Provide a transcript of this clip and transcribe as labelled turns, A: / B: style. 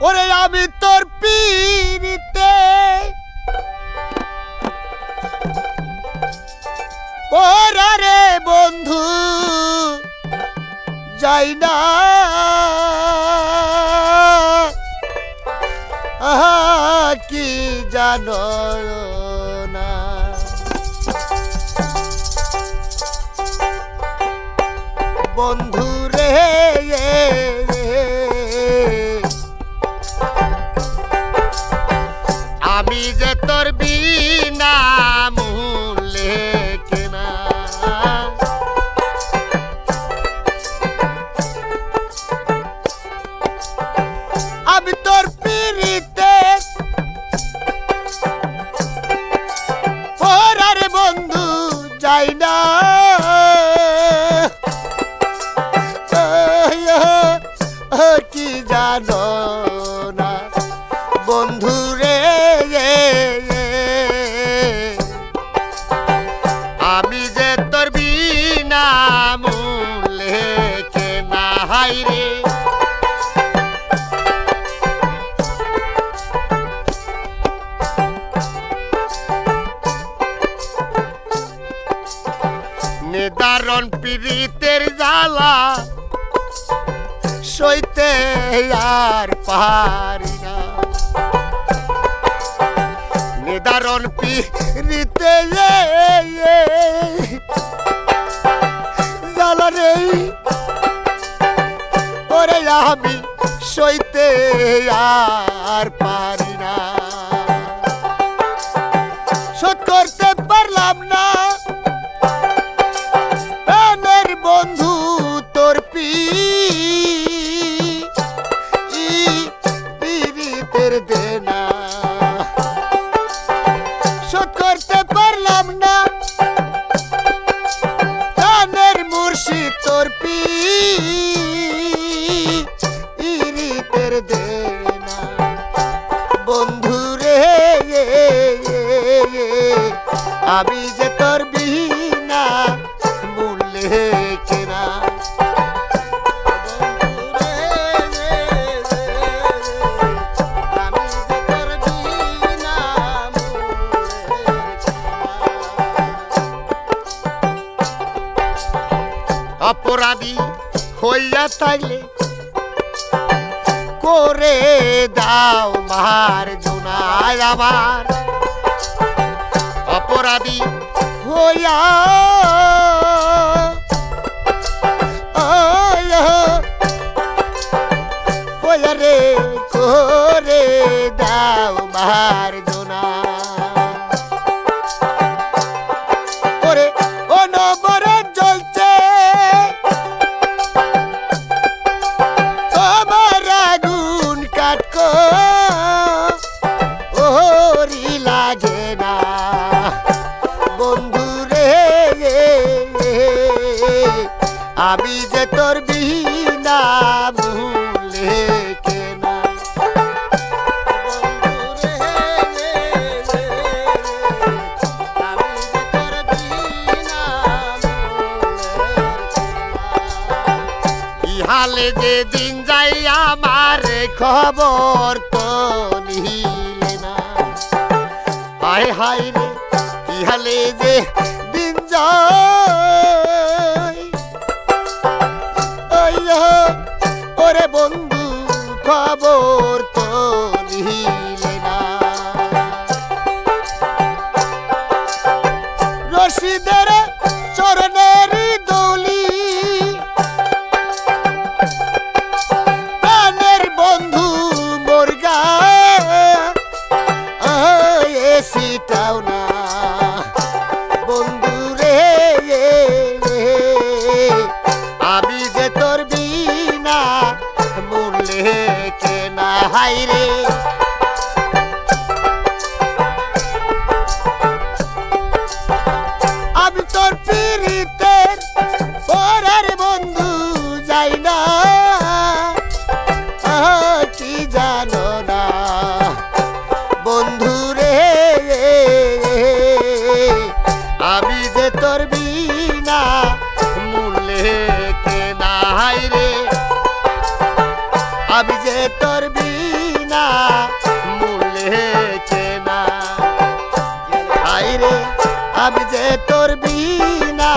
A: ওরে আমি তোর পীড়িতে। ওরে বন্ধু যাই না। কি জানো। বন্ধু পীড়িতের জ্বালা সইতে আর পারি না। নিদারণ পীড়িতে জ্বালা রে ওরে আমি সইতে আর পারি না। শোধ করতে পারলাম না কানের মুর্শিদ তোর পি ইরিতের দেনা বন্ধু রে আমি অপরাধী হইয়া তাইলে করে দাও মার জোনায় আমার। অপরাধী হইয়া রে করে দাও মার আমি যে তোর বিনা ভুলে। ইহালে যে দিন যাই আমার খবর তো নিলে না হায় হায় রে, ইহালে যে দিন যাই রশিদের চরণের দৌলি। প্রাণের বন্ধু মোরগা এসিটাও না। বন্ধু রে আমি যে তোর বিনা মূল্যে কেনা হাই কি জানো না। বন্ধু রে, আমি যে তোর বিনা মূল্যে হাই রে। আমি যে তোর বিনা মূল্যে চেনা হাই রে। আমি যে তোর বিনা